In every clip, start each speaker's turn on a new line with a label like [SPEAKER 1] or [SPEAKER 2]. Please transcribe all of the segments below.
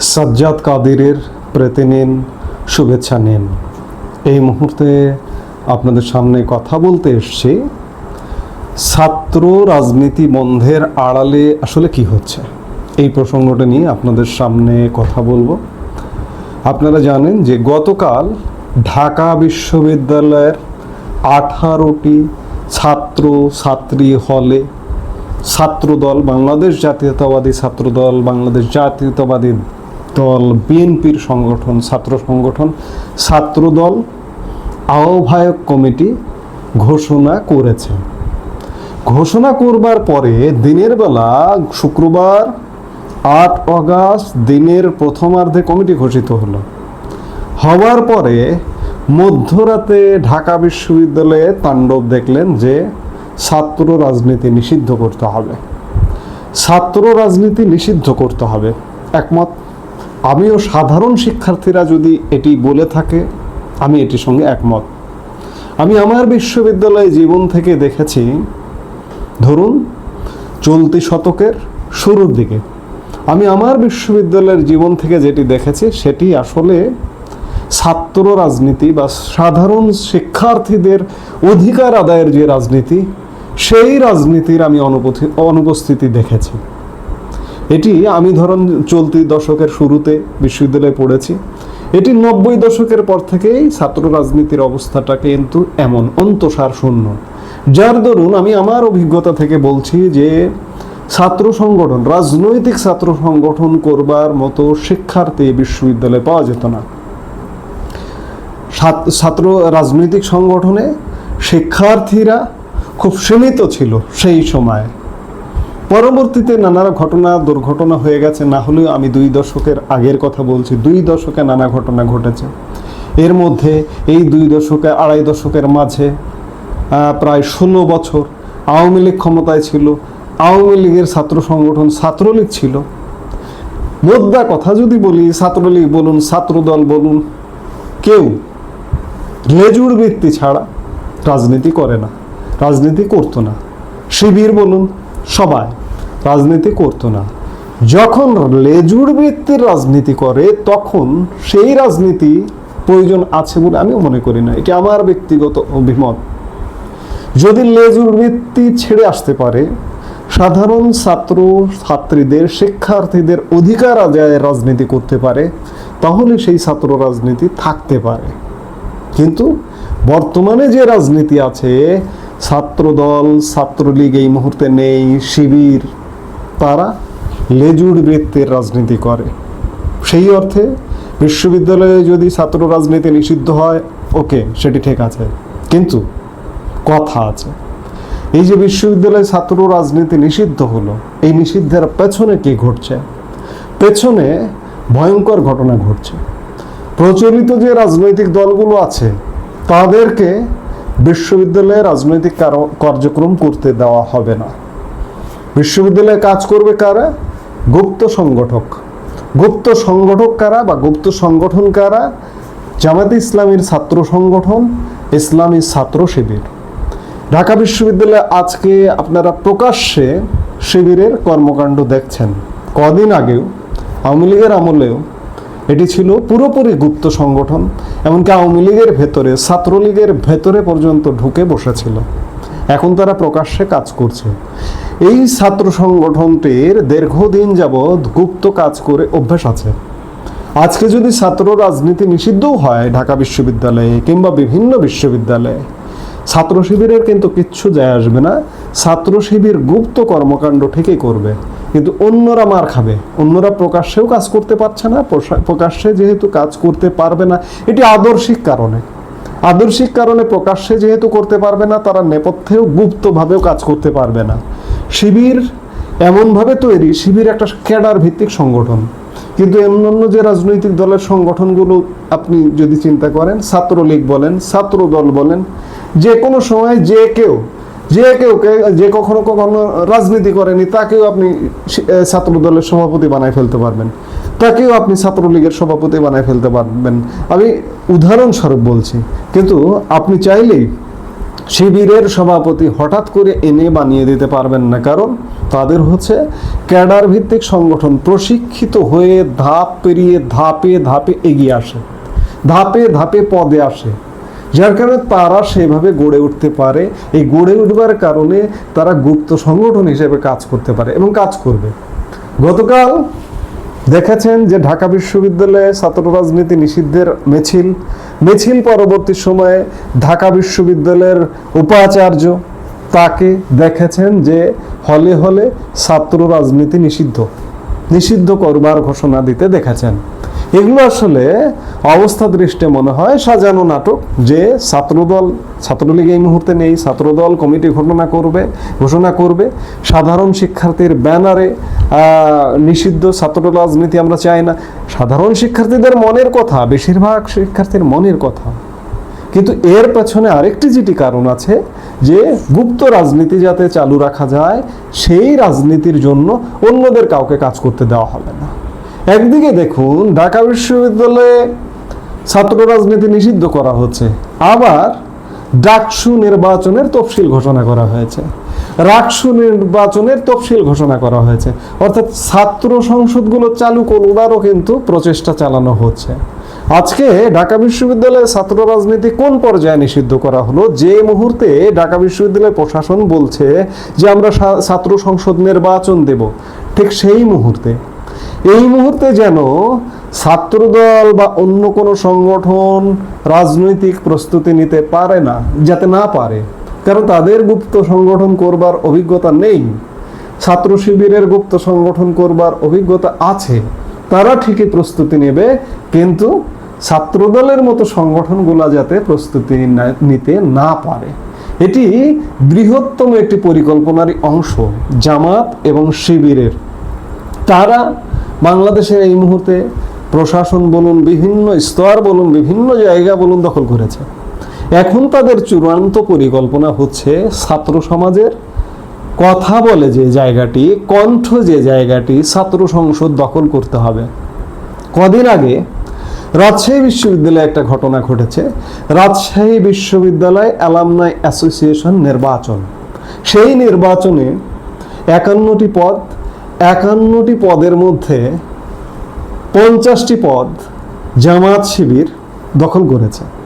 [SPEAKER 1] সাজ্জাদ কাদিরের প্রেতে নিন, শুভেচ্ছা নিন। এই মুহূর্তে আপনাদের সামনে কথা বলতে এসছি। ছাত্র রাজনীতি বন্ধের আড়ালে আসলে কি হচ্ছে? এই প্রসঙ্গটা নিয়ে আপনাদের সামনে কথা বলব। আপনারা জানেন যে গতকাল ঢাকা বিশ্ববিদ্যালয়ের আঠারোটি ছাত্র ছাত্রী হলে ছাত্রদল, বাংলাদেশ জাতীয়তাবাদী ছাত্রদল, বাংলাদেশ জাতীয়তাবাদী দল বিএনপির সংগঠন, ছাত্র সংগঠন, ছাত্রদল, আহ্বায়ক কমিটি ঘোষণা করেছে। ঘোষণা করবার পরে দিনের বেলা শুক্রবার আট অগাস্ট দিনের প্রথমার্ধে কমিটি ঘোষিত হলো। হওয়ার পরে মধ্যরাতে ঢাকা বিশ্ববিদ্যালয়ে তাণ্ডব দেখলেন যে ছাত্র রাজনীতি নিষিদ্ধ করতে হবে। ছাত্র রাজনীতি নিষিদ্ধ করতে হবে। একমত আমিও সাধারণ শিক্ষার্থীরা যদি এটি বলে থাকে, আমি এটির সঙ্গে একমত। আমি আমার বিশ্ববিদ্যালয় জীবন থেকে দেখেছি, ধরুন, চলতি শতকের শুরুর দিকে। আমি আমার বিশ্ববিদ্যালয়ের জীবন থেকে যেটি দেখেছি, সেটি আসলে ছাত্র রাজনীতি বা সাধারণ শিক্ষার্থীদের অধিকার আদায়ের যে রাজনীতি, সেই রাজনীতির আমি অনুপস্থি- অনুপস্থিতি দেখেছি। এটি আমি ধরুন চলতি দশকের শুরুতে বিশ্ববিদ্যালয়ে পড়েছি। এটি নব্বই দশকের পর থেকেই ছাত্র রাজনীতির অবস্থাটা কিন্তু এমন অন্তঃসার শূন্য। যার দরুন আমি আমার অভিজ্ঞতা থেকে বলছি যে ছাত্র সংগঠন, রাজনৈতিক ছাত্র সংগঠন করবার মতো শিক্ষার্থী বিশ্ববিদ্যালয়ে পাওয়া যেত না। ছাত্র রাজনৈতিক সংগঠনে শিক্ষার্থীরা খুব সীমিত ছিল সেই সময়। পরবর্তীতে নানা ঘটনা, দুর্ঘটনা হয়ে গেছে। না হলেও আমি দুই দশকের আগের কথা বলছি। দুই দশকে নানা ঘটনা ঘটেছে। এর মধ্যে এই দুই দশকে আড়াই দশকের মাঝে প্রায় ষোলো বছর আওয়ামী লীগ ক্ষমতায় ছিল। আওয়ামী লীগের ছাত্র সংগঠন ছাত্রলীগ ছিল। মোদ্দা কথা যদি বলি, ছাত্রলীগ বলুন, ছাত্রদল বলুন, কেউ লেজুর বৃত্তি ছাড়া রাজনীতি করে না, রাজনীতি করতো না। শিবির বলুন, সবাই রাজনীতি করতো না। যখন লেজুর বৃত্তির রাজনীতি করে, তখন সেই রাজনীতি প্রয়োজন আছে বলে আমিও মনে করি না। এটি আমার ব্যক্তিগত অভিমত। যদি লেজুর বৃত্তি ছেড়ে আসতে পারে, সাধারণ ছাত্র, ছাত্রীদের, শিক্ষার্থীদের অধিকার আদায়ের রাজনীতি করতে পারে, তাহলে সেই ছাত্র রাজনীতি থাকতে পারে। কিন্তু বর্তমানে যে রাজনীতি আছে, ছাত্রদল, ছাত্রলীগ এই মুহূর্তে নেই, শিবির। তারা লেজুর বৃত্তের রাজনীতি করে। সেই অর্থে বিশ্ববিদ্যালয়ে যদি ছাত্র রাজনীতি নিষিদ্ধ হয়, ওকে, সেটি ঠিক আছে। কিন্তু কথা আছে। এই যে বিশ্ববিদ্যালয়ে ছাত্র রাজনীতি নিষিদ্ধ হলো, এই নিষিদ্ধের পেছনে কি ঘটছে? পেছনে ভয়ঙ্কর ঘটনা ঘটছে। প্রচলিত যে রাজনৈতিক দলগুলো আছে, তাদেরকে বিশ্ববিদ্যালয়ে রাজনৈতিক কার- কার্যক্রম করতে দেওয়া হবে না। বিশ্ববিদ্যালয়ে কাজ করবে কারা? গুপ্ত সংগঠক। গুপ্ত সংগঠক কারা বা গুপ্ত সংগঠন কারা? জামাতে ইসলামীর ছাত্র সংগঠন, ইসলামী ছাত্র শিবির। ঢাকা বিশ্ববিদ্যালয়ে আজকে আপনারা প্রকাশ্যে শিবিরের কর্মকাণ্ড দেখছেন। কদিন আগেও, আওয়ামী লীগের আমলেও এটি ছিল পুরোপুরি গুপ্ত সংগঠন, এমনকি আওয়ামী লীগের ভেতরে, ছাত্রলীগের ভেতরে পর্যন্ত ঢুকে বসেছিল। এখন তারা প্রকাশ্যে কাজ করছে। এই ছাত্র সংগঠনটির দীর্ঘদিন যাবৎ গুপ্ত কাজ করে অভ্যাস আছে। আজকে যদি ছাত্র রাজনীতি নিষিদ্ধও হয় ঢাকা বিশ্ববিদ্যালয়ে কিংবা বিভিন্ন বিশ্ববিদ্যালয়ে, ছাত্র শিবিরের কিন্তু কিচ্ছু যায় আসবে না। ছাত্র শিবির গুপ্ত কর্মকাণ্ড ঠিকই করবে, কিন্তু অন্যরা মার খাবে। অন্যরা প্রকাশ্যেও কাজ করতে পারছে না প্রকাশ্যে যেহেতু কাজ করতে পারবে না, এটি আদর্শিক কারণে। আদর্শিক কারণে প্রকাশ্যে যেহেতু করতে পারবে না, তারা নেপথ্যেও গুপ্তভাবেও কাজ করতে পারবে না। শিবির এমনভাবে তৈরি, শিবির একটা ক্যাডার ভিত্তিক সংগঠন। কিন্তু অন্যান্য যে রাজনৈতিক দলের সংগঠনগুলো আপনি যদি চিন্তা করেন, ছাত্রলীগ বলেন ছাত্র দল বলেন, যে কোনো সময় যে কেউ যে কেউ যে কখনো কখনো রাজনীতি করেনি, তাকেও আপনি ছাত্র দলের সভাপতি বানায় ফেলতে পারবেন। তাকেও আপনি ছাত্রলীগের সভাপতি বানায় ফেলতে পারবেন। আমি উদাহরণস্বরূপ বলছি, কিন্তু আপনি চাইলেই শিবিরের সভাপতি হঠাৎ করে এনে বানিয়ে দিতে পারবেন না, কারণ তাদের হচ্ছে ক্যাডার ভিত্তিক সংগঠন প্রশিক্ষিত হয়ে ধাপ পেরিয়ে ধাপে ধাপে এগিয়ে আসে, ধাপে ধাপে পদে আসে। যার কারণে তারা সেভাবে গড়ে উঠতে পারে। এই গড়ে উঠবার কারণে তারা গুপ্ত সংগঠন হিসেবে কাজ করতে পারে এবং কাজ করবে। গতকাল দেখেছেন যে ঢাকা বিশ্ববিদ্যালয়ে ছাত্র রাজনীতি নিষিদ্ধের মিছিল মিছিল পরবর্তী সময়ে ঢাকা বিশ্ববিদ্যালয়ের উপাচার্য তাকে দেখেছেন যে হলে হলে ছাত্র রাজনীতি নিষিদ্ধ নিষিদ্ধ করবার ঘোষণা দিতে দেখেছেন। এগুলো আসলে অবস্থা দৃষ্টে মনে হয় সাজানো নাটক যে ছাত্রদল, ছাত্রলীগ এই মুহূর্তে নেই, ছাত্রদল কমিটি ঘটনা করবে, ঘোষণা করবে। সাধারণ শিক্ষার্থীর ব্যানারে নিষিদ্ধ ছাত্র রাজনীতি আমরা চাই না। সাধারণ শিক্ষার্থীদের মনের কথা, বেশিরভাগ শিক্ষার্থীর মনের কথা। কিন্তু এর পেছনে আরেকটি যেটি কারণ আছে যে, গুপ্ত রাজনীতি যাতে চালু রাখা যায়, সেই রাজনীতির জন্য অন্যদের কাউকে কাজ করতে দেওয়া হবে না। একদিকে দেখুন, ঢাকা বিশ্ববিদ্যালয়ে ছাত্র রাজনীতি নিষিদ্ধ করা হচ্ছে। আবার ডাকসু নির্বাচনের তফসিল ঘোষণা করা হয়েছে। রাকসু নির্বাচনের তফসিল ঘোষণা করা হয়েছে। অর্থাৎ ছাত্র সংসদগুলো চালু করবারও কিন্তু প্রচেষ্টা চালানো হচ্ছে। আজকে ঢাকা বিশ্ববিদ্যালয়ে ছাত্র রাজনীতি কোন পর্যায়ে নিষিদ্ধ করা হলো? যে মুহূর্তে ঢাকা বিশ্ববিদ্যালয় প্রশাসন বলছে যে আমরা ছাত্র সংসদ নির্বাচন দেব, ঠিক সেই মুহূর্তে। এই মুহূর্তে যেন ছাত্রদল বা অন্য কোনো সংগঠন রাজনৈতিক প্রস্তুতি নিতে পারে না, যাতে না পারে। কারণ তাদের গুপ্ত সংগঠন করবার অভিজ্ঞতা নেই। ছাত্র শিবিরের গুপ্ত সংগঠন করবার অভিজ্ঞতা আছে। তারা ঠিকই প্রস্তুতি নেবে, কিন্তু ছাত্রদলের মতো সংগঠনগুলো যাতে প্রস্তুতি নিতে না পারে। এটি বৃহত্তম একটি পরিকল্পনারই অংশ, জামাত এবং শিবিরের। তারা বাংলাদেশের এই মুহূর্তে প্রশাসন বলুন, বিভিন্ন স্তর বলুন, বিভিন্ন জায়গা বলুন দখল করেছে। এখন তাদের চূড়ান্ত পরিকল্পনা হচ্ছে ছাত্র সমাজের কথা বলে যে জায়গাটি, কণ্ঠ যে জায়গাটি ছাত্র সংসদ দখল করতে হবে। কদিন আগে রাজশাহী বিশ্ববিদ্যালয়ে একটা ঘটনা ঘটেছে। রাজশাহী বিশ্ববিদ্যালয় অ্যালামনাই অ্যাসোসিয়েশন নির্বাচন। সেই নির্বাচনে একান্নটি পদ, একান্নটি পদের মধ্যে পঞ্চাশটি পদ জামাত শিবির দখল করেছে।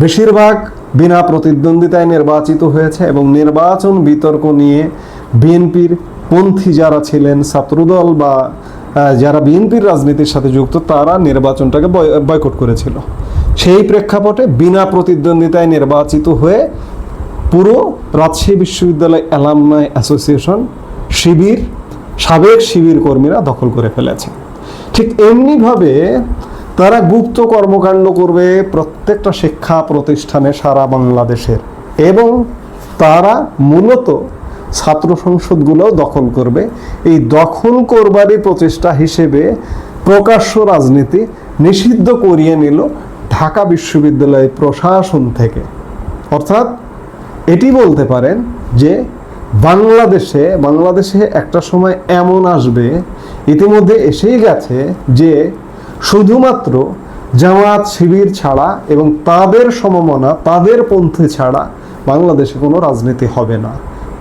[SPEAKER 1] বেশিরভাগ বিনা প্রতিদ্বন্দ্বিতায় নির্বাচিত হয়েছে এবং নির্বাচন বিতর্ক নিয়ে বিএনপির পন্থী যারা ছিলেন, ছাত্রদল বা যারা বিএনপির রাজনীতির সাথে যুক্ত, তারা নির্বাচনটাকে বয়- বয়কট করেছিল। সেই প্রেক্ষাপটে বিনা প্রতিদ্বন্দ্বিতায় নির্বাচিত হয়ে পুরো রাজশাহী বিশ্ববিদ্যালয় অ্যালামনাই অ্যাসোসিয়েশন শিবির, সাবেক শিবির কর্মীরা দখল করে ফেলেছে। ঠিক এমনিভাবে তারা গুপ্ত কর্মকাণ্ড করবে প্রত্যেকটা শিক্ষা প্রতিষ্ঠানে সারা বাংলাদেশের। এবং তারা মূলত ছাত্র সংসদগুলোও দখল করবে। এই দখল করবারই প্রচেষ্টা হিসেবে প্রকাশ্য রাজনীতি নিষিদ্ধ করিয়ে নিল ঢাকা বিশ্ববিদ্যালয় প্রশাসন থেকে। অর্থাৎ এটি বলতে পারেন যে বাংলাদেশে বাংলাদেশে একটা সময় এমন আসবে, ইতিমধ্যে এসেই গেছে যে শুধুমাত্র জামাত শিবির ছাড়া এবং তাদের সমমনা, তাদের পন্থী ছাড়া বাংলাদেশে কোনো রাজনীতি হবে না।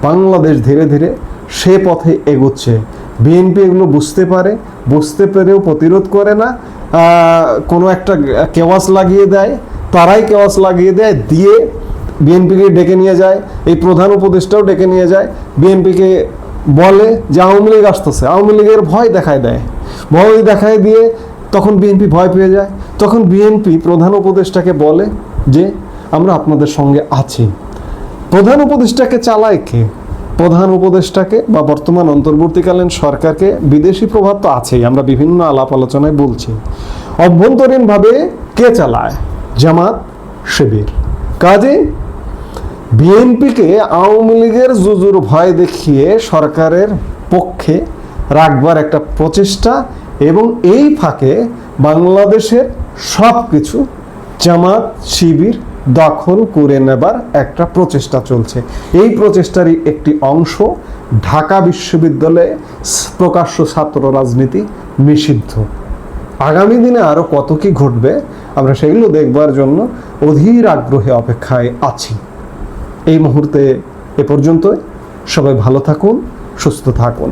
[SPEAKER 1] বাংলাদেশ ধীরে ধীরে সে পথে এগোচ্ছে। বিএনপি এগুলো বুঝতে পারে, বুঝতে পেরেও প্রতিরোধ করে না। কোনো একটা কেওয়াস লাগিয়ে দেয়, তারাই কেওয়াস লাগিয়ে দেয়, দিয়ে বিএনপিকে ডেকে নিয়ে যায়, এই প্রধান উপদেষ্টাও ডেকে নিয়ে যায়, বিএনপিকে বলে যে আওয়ামী লীগ আসতেছে। আওয়ামী লীগের ভয় দেখায় দেয়। ভয় দেখায় দিয়ে তখন বিএনপি ভয় পেয়ে যায়। তখন বিএনপি প্রধান উপদেষ্টাকে বলে যে, আমরা আপনাদের সঙ্গে আছি। প্রধান উপদেষ্টাকে চালায় কে? প্রধান উপদেষ্টাকে বা বর্তমান অন্তর্বর্তীকালীন সরকারকে? বিদেশি প্রভাব তো আছেই, আমরা বিভিন্ন আলাপ আলোচনায় বলছি। অভ্যন্তরীণভাবে কে চালায়? জামাত, শিবির। কাজে বিএনপিকে আওয়ামী লীগের জুজুর ভয় দেখিয়ে সরকারের পক্ষে রাখবার একটা প্রচেষ্টা এবং এই ফাঁকে বাংলাদেশের সব কিছু জামাত, শিবির দখল করে নেবার একটা প্রচেষ্টা চলছে। এই প্রচেষ্টারই একটি অংশ ঢাকা বিশ্ববিদ্যালয়ে প্রকাশ্য ছাত্র রাজনীতি নিষিদ্ধ। আগামী দিনে আরও কত কি ঘটবে, আমরা সেগুলো দেখবার জন্য অধীর আগ্রহে অপেক্ষায় আছি।
[SPEAKER 2] এই মুহূর্তে এ পর্যন্তই। সবাই ভালো থাকুন, সুস্থ থাকুন।